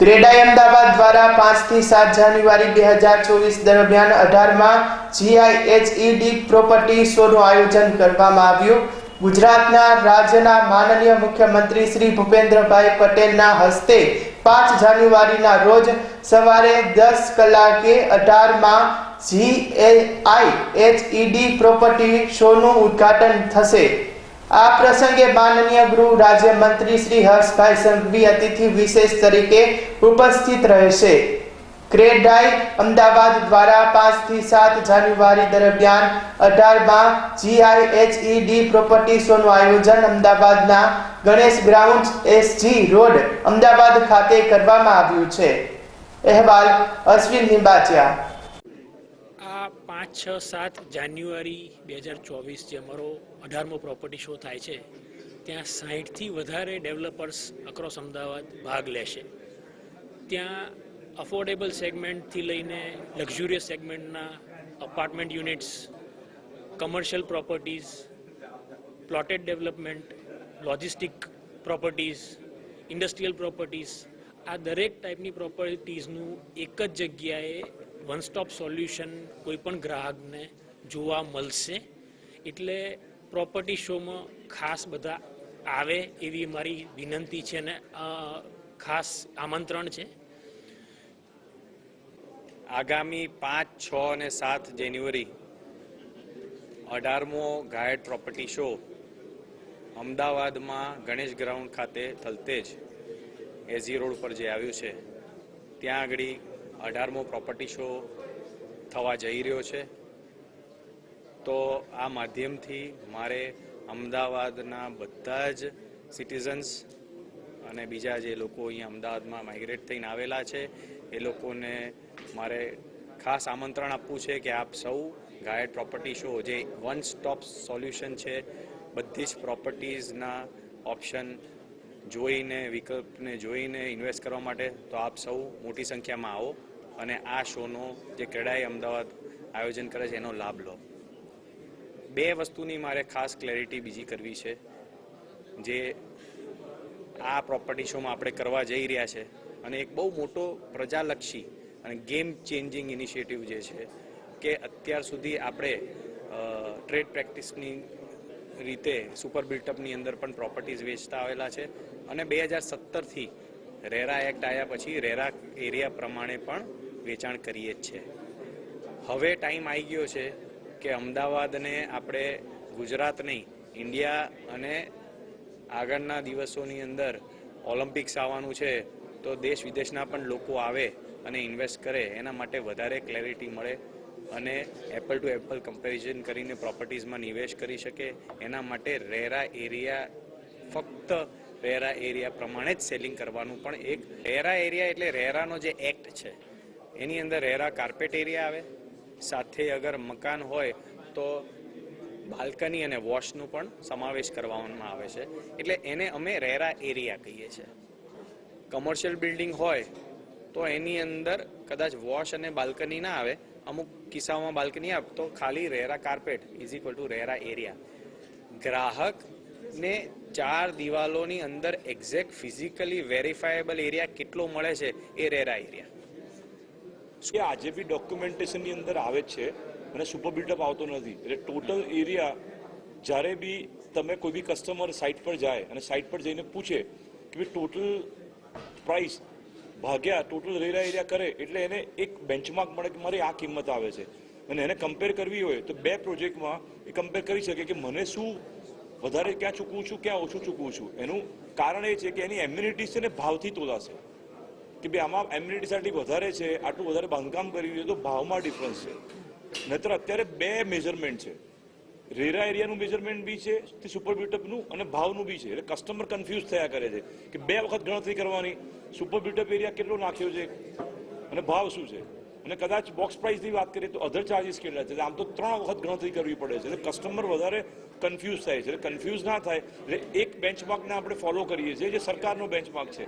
ક્રેડાઈ અમદાવાદ દ્વારા પાંચથી સાત જાન્યુઆરી બે હજાર ચોવીસ દરમિયાન અઢારમાં જીઆઈએચઈડી પ્રોપર્ટી શોનું આયોજન કરવામાં આવ્યું. ગુજરાતના રાજ્યના માનનીય મુખ્યમંત્રી શ્રી ભૂપેન્દ્રભાઈ પટેલના હસ્તે પાંચ જાન્યુઆરીના રોજ સવારે દસ કલાકે અઢારમાં જીએઆઈએચઈડી પ્રોપર્ટી શોનું ઉદ્ઘાટન થશે. આ પ્રસંગે માનનીય ગૃહ રાજ્યમંત્રી શ્રી હર્ષભાઈ સંઘવી અતિથિ વિશેષ તરીકે ઉપસ્થિત રહેશે. ક્રેડાઈ અમદાવાદ દ્વારા પાંચથી સાત જાન્યુઆરી દરમિયાન અઢારમાં જીઆઈએચઈડી પ્રોપર્ટી શોનું આયોજન અમદાવાદના Ganesh ground SG road, Ahmedabad ખાતે કરવામાં આવ્યું છે. અહેવાલ અશ્વિન નિંબાચિયા પાંચ, છ, સાત જાન્યુઆરી બે હજાર ચોવીસ જે અમારો અઢારમો પ્રોપર્ટી શો થાય છે, ત્યાં સાહીઠથી વધારે ડેવલપર્સ અક્રોસ અમદાવાદ ભાગ લેશે. ત્યાં અફોર્ડેબલ સેગમેન્ટથી લઈને luxurious સેગમેન્ટના apartment units commercial properties plotted development logistic properties industrial properties આ દરેક ટાઈપની પ્રોપર્ટીઝનું એક જ જગ્યાએ વન સ્ટોપ સોલ્યુશન કોઈ પણ ગ્રાહકને જોવા મળશે. એટલે પ્રોપર્ટી શોમાં ખાસ બધા આવે એવી મારી વિનંતી છે અને ખાસ આમંત્રણ છે. આગામી પાંચ, છ અને સાત જાન્યુઆરી અઢારમો ગાયડ પ્રોપર્ટી શો અમદાવાદમાં ગણેશ ગ્રાઉન્ડ ખાતે થલતેજ એઝી રોડ પર જે આવ્યું છે, ત્યાં આગળ અઢારમો પ્રોપર્ટી શો થવા જઈ રહ્યો છે. તો આ માધ્યમથી મારે અમદાવાદના બધા જ સિટીઝન્સ અને બીજા જે લોકો અહીંયા અમદાવાદમાં માઇગ્રેટ થઈને આવેલા છે, એ લોકોને મારે ખાસ આમંત્રણ આપવું છે કે આપ સૌ ગાયડ પ્રોપર્ટી શો જે વન સ્ટોપ સોલ્યુશન છે, બધી જ પ્રોપર્ટીઝના ઓપ્શન જોઈને, વિકલ્પને જોઈને ઇન્વેસ્ટ કરવા માટે, તો આપ સૌ મોટી સંખ્યામાં આવો અને આ શોનો જે ક્રેડાઈ અમદાવાદ આયોજન કરે છે, એનો લાભ લો. બે વસ્તુની મારે ખાસ ક્લેરિટી બીજી કરવી છે, જે આ પ્રોપર્ટી શોમાં આપણે કરવા જઈ રહ્યા છે અને એક બહુ મોટો પ્રજાલક્ષી અને ગેમ ચેન્જિંગ ઇનિશિયેટિવ જે છે કે અત્યાર સુધી આપણે ટ્રેડ પ્રેક્ટિસની રીતે સુપર બિલ્ટઅપની અંદર પણ પ્રોપર્ટીઝ વેચતા આવેલા છે. અને બે હજાર સત્તરથી રેરા એક્ટ આવ્યા પછી રેરા એરિયા પ્રમાણે પણ વેચાણ કરીએ જ છે. હવે ટાઈમ આવી ગયો છે કે અમદાવાદને આપણે ગુજરાત નહીં, ઇન્ડિયા અને આગળના દિવસોની અંદર ઓલિમ્પિક્સ આવવાનું છે તો દેશ વિદેશના પણ લોકો આવે અને ઇન્વેસ્ટ કરે, એના માટે વધારે ક્લેરિટી મળે. અને એપલ ટુ એપલ કમ્પેરિઝન કરીને પ્રોપર્ટીઝમાં નિવેશ કરી શકે, એના માટે રેરા એરિયા, ફક્ત રેરા એરિયા પ્રમાણે જ સેલિંગ કરવાનું પણ એક રેરા એરિયા એટલે રેરાનો જે એક્ટ છે, એની અંદર રેરા કાર્પેટ એરિયા આવે. સાથે અગર મકાન હોય તો બાલ્કની અને વોશનું પણ સમાવેશ કરવામાં આવે છે. એટલે એને અમે રેરા એરિયા કહીએ છીએ. કમર્શિયલ બિલ્ડિંગ હોય તો એની અંદર કદાચ વોશ અને બાલ્કની ના આવે, અમુક કિસ્સાઓમાં બાલ્કની આવે, તો ખાલી RERA carpet is equal to RERA area ગ્રાહકને ચાર દિવાલોની અંદર એક્ઝેક્ટ ફિઝિકલી વેરીફાયેબલ એરિયા કેટલો મળે છે એ રેરા એરિયા કે આજે બી ડોક્યુમેન્ટેશનની અંદર આવે છે અને સુપર બિલ્ડઅપ આવતો નથી. એટલે ટોટલ એરિયા જ્યારે બી તમે કોઈ બી કસ્ટમર સાઇટ પર જાય અને સાઇટ પર જઈને પૂછે કે ભાઈ ટોટલ પ્રાઇસ ભાગ્યા ટોટલ રેરા એરિયા કરે એટલે એને એક બેન્ચમાર્ક મળે કે મારી આ કિંમત આવે છે. અને એને કમ્પેર કરવી હોય તો બે પ્રોજેક્ટમાં એ કમ્પેર કરી શકે કે મને શું વધારે ક્યાં ચૂકવું છું, ક્યાં ઓછું ચૂકવું છું. એનું કારણ એ છે કે એની એમ્યુનિટીઝ છે ને ભાવથી તોલાશે. કે ભાઈ આમાં એમ્યુનિટીઝ આટલી વધારે છે, આટલું વધારે બાંધકામ કર્યું છે, તો ભાવમાં ડિફરન્સ છે. નહીતર અત્યારે બે મેઝરમેન્ટ છે. રેરા એરિયાનું મેજરમેન્ટ બી છે, તે સુપર બિલ્ટઅપનું અને ભાવનું બી છે. એટલે કસ્ટમર કન્ફ્યુઝ થયા કરે છે કે બે વખત ગણતરી કરવાની સુપર બિલ્ટઅપ એરિયા કેટલો નાખ્યો છે અને ભાવ શું છે? અને કદાચ બોક્સ પ્રાઇસની વાત કરીએ તો અધર ચાર્જિસ કેટલા છે? આમ તો ત્રણ વખત ગણતરી કરવી પડે છે. એટલે કસ્ટમર વધારે કન્ફ્યુઝ થાય છે. એટલે કન્ફ્યુઝ ના થાય, એટલે એક બેન્ચમાર્કને આપણે ફોલો કરીએ છીએ જે સરકારનો બેન્ચમાર્ક છે.